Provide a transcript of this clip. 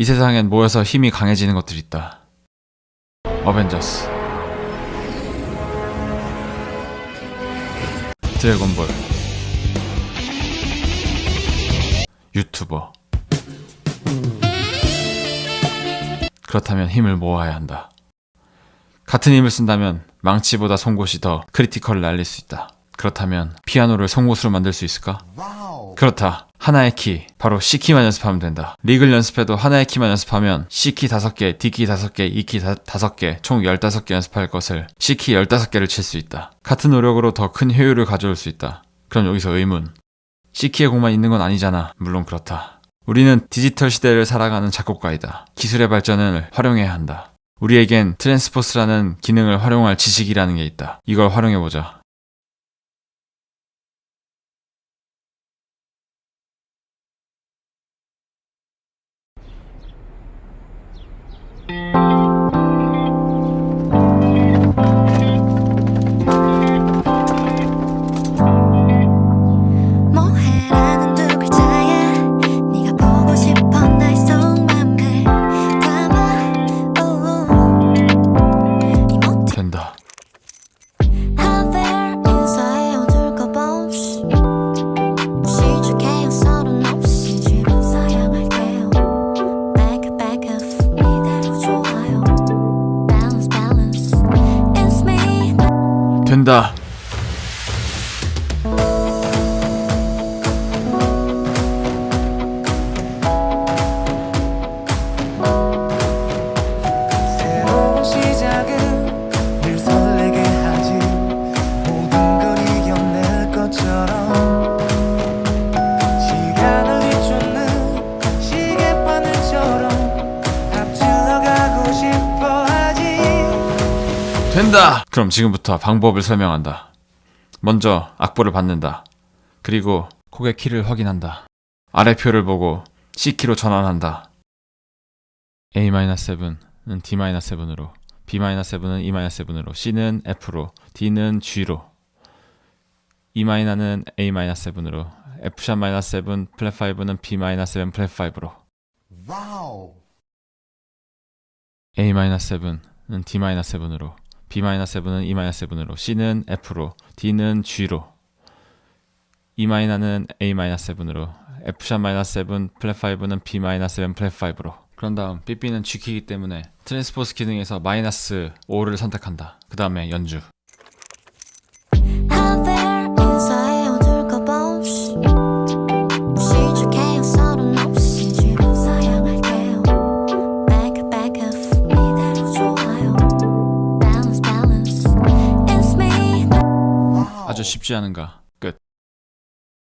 이 세상엔 모여서 힘이 강해지는 것들이 있다. 어벤져스. 드래곤볼. 유튜버. 그렇다면 힘을 모아야 한다. 같은 힘을 쓴다면 망치보다 송곳이 더 크리티컬을 날릴 수 있다. 그렇다면 피아노를 송곳으로 만들 수 있을까? 그렇다. 하나의 키, 바로 C키만 연습하면 된다. 리그를 연습해도 하나의 키만 연습하면 C키 5개, D키 5개, E키 5개, 총 15개 연습할 것을 C키 15개를 칠 수 있다. 같은 노력으로 더 큰 효율을 가져올 수 있다. 그럼 여기서 의문. C키의 곡만 있는 건 아니잖아. 물론 그렇다. 우리는 디지털 시대를 살아가는 작곡가이다. 기술의 발전을 활용해야 한다. 우리에겐 트랜스포스라는 기능을 활용할 지식이라는 게 있다. 이걸 활용해보자. 된다. 된다! 그럼 지금부터 방법을 설명한다. 먼저 악보를 받는다. 그리고 곡의 키를 확인한다. 아래 표를 보고 C키로 전환한다. A-7은 D-7으로, B-7은 E-7으로, C는 F로, D는 G로, E-는 A-7으로, F-7 플랫 5는 B-7 플랫 5로, A-7은 D-7으로, B-7은 E-7으로, C는 F로, D는 G로, E-는 A-7으로, F-7 플랫 5는 B-7 플랫 5로. 그런 다음 삐삐는 G키이기 때문에 트랜스포스 기능에서 마이너스 5를 선택한다. 그 다음에 연주. 쉽지 않은가?